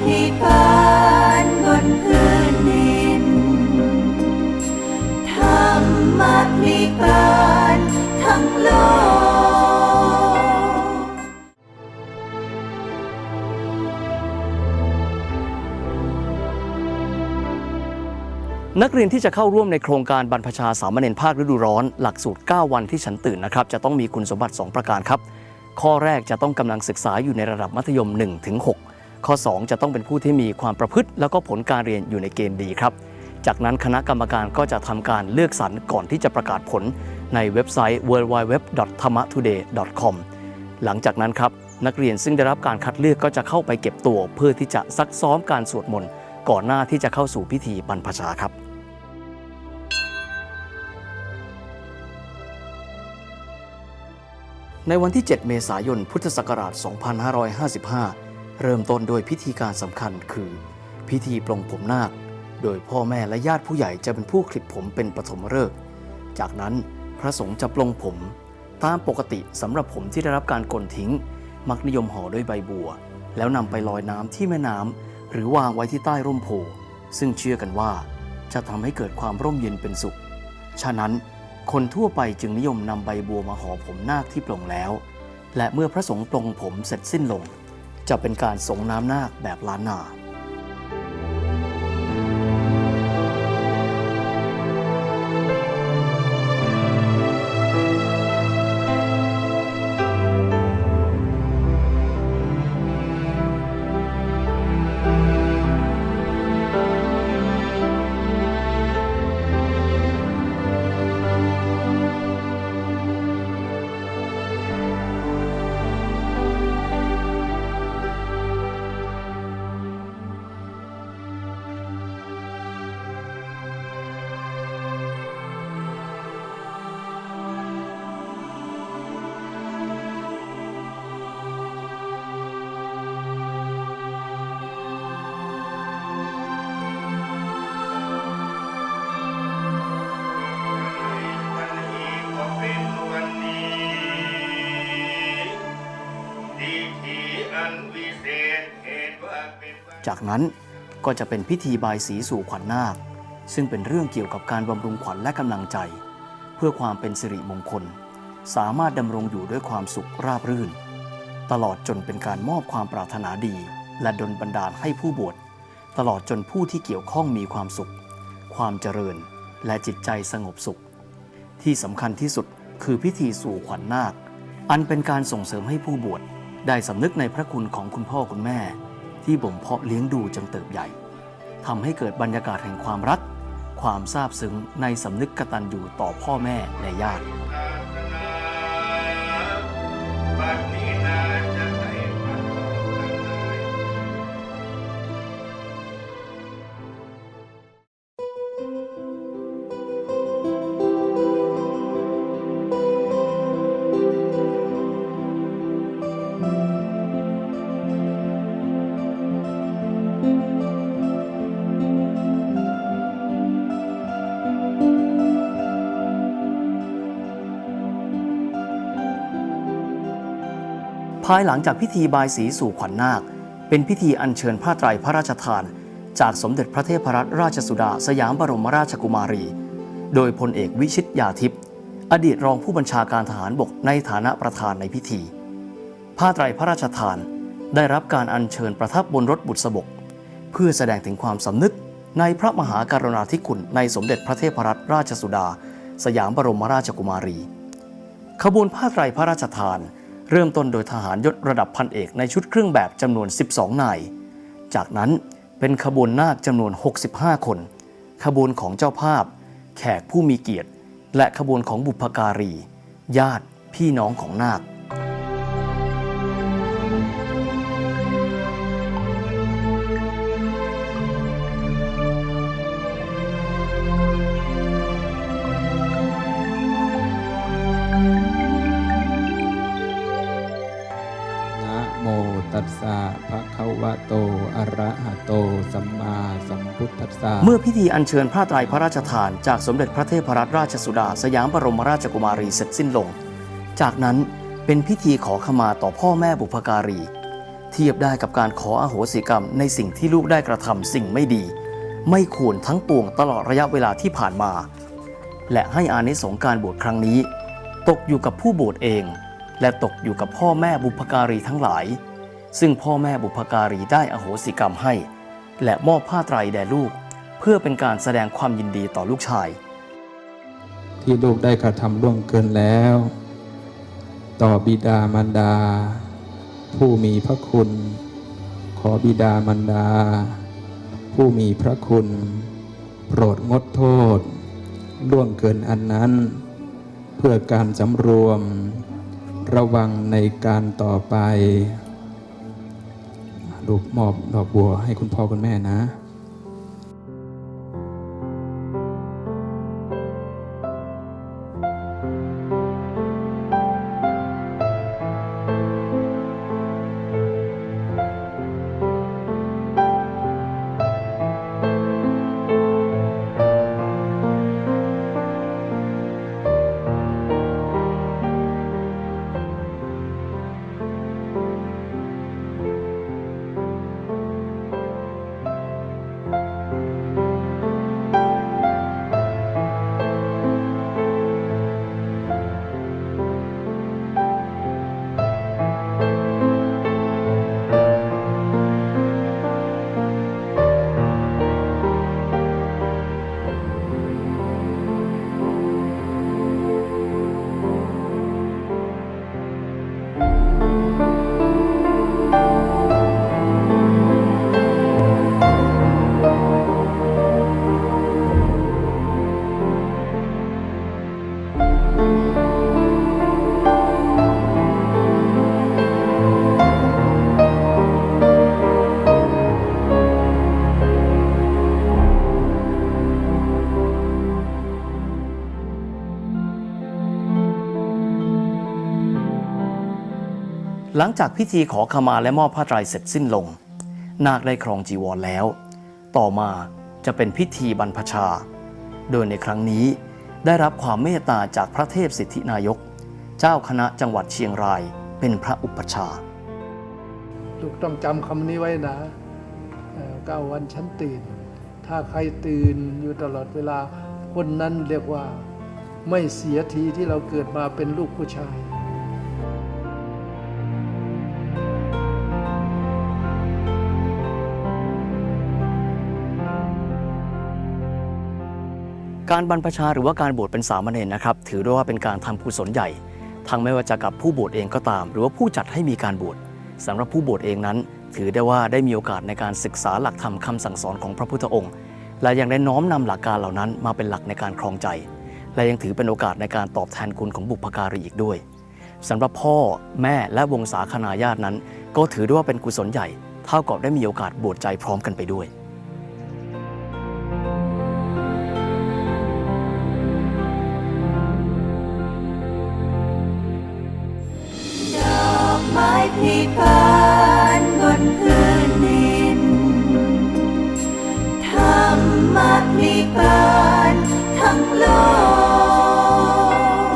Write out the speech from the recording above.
พลีพานบนพื้นดินธรรมะพลีพานทั้งโลก นักเรียนที่จะเข้าร่วมในโครงการบรรพชาสามเณรภาคฤดูร้อน หลักสูตร 9 วันที่ฉันตื่นนะครับ จะต้องมีคุณสมบัติ 2 ประการครับ ข้อแรกจะต้องกำลังศึกษาอยู่ในระดับมัธยม 1-6 ข้อ 2 จะต้องเป็นผู้ที่มีความประพฤติ แล้วก็ผลการเรียนอยู่ในเกณฑ์ดีครับ จากนั้นคณะกรรมการก็จะทำการเลือกสรรก่อนที่จะประกาศผลในเว็บไซต์ www.thamatoday.com หลังจากนั้นครับนักเรียนซึ่งได้รับการคัดเลือกก็จะเข้าไปเก็บตัว เพื่อที่จะซักซ้อมการสวดมนต์ก่อนหน้าที่จะเข้าสู่พิธีบรรพชาครับในวันที่ 7 เมษายน พุทธศักราช 2555 เริ่มต้นโดยพิธีการสำคัญคือ พิธีปลงผมนาค โดยพ่อแม่และญาติผู้ใหญ่จะเป็นผู้คลิปผมเป็นปฐมฤกษ์จากนั้นพระสงฆ์จะปลงผม ตามปกติสำหรับผมที่ได้รับการกลทิ้ง มักนิยมห่อด้วยใบบัว แล้วนำไปลอยน้ำที่แม่น้ำหรือวางไว้ที่ใต้ร่มโพธิ์ซึ่งเชื่อกันว่า จะทำให้เกิดความร่มเย็นเป็นสุข ฉะนั้น คนทั่วไปจึงนิยมนำใบบัวมาห่อผมนาคที่ปลงแล้ว และเมื่อพระสงฆ์ปลงผมเสร็จสิ้นลง จะเป็นการสงน้ำนาคแบบล้านนา จากนั้นก็จะเป็นพิธีบายสีสู่ขวัญนาค ซึ่งเป็นเรื่องเกี่ยวกับการบำรุงขวัญและกำลังใจ เพื่อความเป็นสิริมงคล สามารถดำรงอยู่ด้วยความสุขราบรื่น ตลอดจนเป็นการมอบความปรารถนาดี และดลบันดาลให้ผู้บวชตลอดจนผู้ที่เกี่ยวข้องมีความสุข ความเจริญ และจิตใจสงบสุข ที่สำคัญที่สุดคือพิธีสู่ขวัญนาค อันเป็นการส่งเสริมให้ผู้บวชได้สำนึกในพระคุณของคุณพ่อคุณแม่ ที่บ่มเพาะเลี้ยงดูจนเติบใหญ่ทำให้เกิดบรรยากาศแห่งความรัก ความซาบซึ้งในสำนึกกตัญญูต่อพ่อแม่และญาติ ภายหลังจากพิธีบายสีสู่ขวัญนาค เป็นพิธีอัญเชิญผ้าไตรพระราชทาน จากสมเด็จพระเทพรัตนราชสุดาสยามบรมราชกุมารี โดยพลเอกวิชิตยาทิพย์อดีตรองผู้บัญชาการทหารบกในฐานะประธานในพิธี ผ้าไตรพระราชทาน ได้รับการอัญเชิญประทับบนรถบุษบก เพื่อแสดงถึงความสำนึกในพระมหาการุณาธิคุณในสมเด็จพระเทพรัตนราชสุดา สยามบรมราชกุมารี ขบวนผ้าไตรพระราชทาน เริ่มต้นโดยทหารยศระดับพันเอกในชุดเครื่องแบบจำนวน 12 นาย จากนั้นเป็นขบวนนาคจำนวน 65 คน ขบวนของเจ้าภาพ แขกผู้มีเกียรติ และขบวนของบุพการี ญาติพี่น้องของนาค ภะคะวะโต อะระหะโต สัมมาสัมพุทธัสสะ เมื่อพิธีอัญเชิญผ้าไตรพระราชทาน จากสมเด็จพระเทพรัตนราชสุดา สยามบรมราชกุมารีเสร็จสิ้นลง จากนั้นเป็นพิธีขอขมาต่อพ่อแม่บุพการี เทียบได้กับการขออโหสิกรรมในสิ่งที่ลูกได้กระทำสิ่งไม่ดี ไม่ควรทั้งปวงตลอดระยะเวลาที่ผ่านมา และให้อานิสงการบวชครั้งนี้ ตกอยู่กับผู้บวชเอง และตกอยู่กับพ่อแม่บุพการีทั้งหลาย ซึ่งพ่อแม่บุพการีได้อโหสิกรรมให้ และมอบผ้าไตรแด่ลูก เพื่อเป็นการแสดงความยินดีต่อลูกชาย ที่ลูกได้กระทำล่วงเกินแล้ว ต่อบิดามารดา ผู้มีพระคุณ ขอบิดามารดา ผู้มีพระคุณ โปรดงดโทษ ล่วงเกินอันนั้น เพื่อการสำรวม ระวังในการต่อไป ลูกมอบดอกบัวให้คุณพ่อคุณแม่นะ หลังจากพิธีขอขมาและมอบผ้าไตรเสร็จสิ้นลง นาคได้ครองจีวรแล้ว ต่อมาจะเป็นพิธีบรรพชา โดยในครั้งนี้ได้รับความเมตตาจากพระเทพสิทธินายก เจ้าคณะจังหวัดเชียงรายเป็นพระอุปชาลูกต้องจำคำนี้ไว้นะเก้าวันฉันตื่น ถ้าใครตื่นอยู่ตลอดเวลาคนนั้นเรียกว่าไม่เสียทีที่เราเกิดมาเป็นลูกผู้ชาย การบรรพชาหรือว่าการบวชเป็นสามเณรนะครับ ถือได้ว่าเป็นการทำกุศลใหญ่ ทั้งไม่ว่าจะกับผู้บวชเองก็ตาม หรือว่าผู้จัดให้มีการบวชสำหรับผู้บวชเองนั้น ถือได้ว่าได้มีโอกาสในการศึกษาหลักธรรมคำสั่งสอนของพระพุทธองค์ และยังได้น้อมนำหลักการเหล่านั้นมาเป็นหลักในการครองใจ และยังถือเป็นโอกาสในการตอบแทนคุณของบุพการีอีกด้วยสำหรับพ่อแม่และวงศาคณาญาตินั้น ก็ถือได้ว่าเป็นกุศลใหญ่ เท่ากับได้มีโอกาสบวชใจพร้อมกันไปด้วย ไ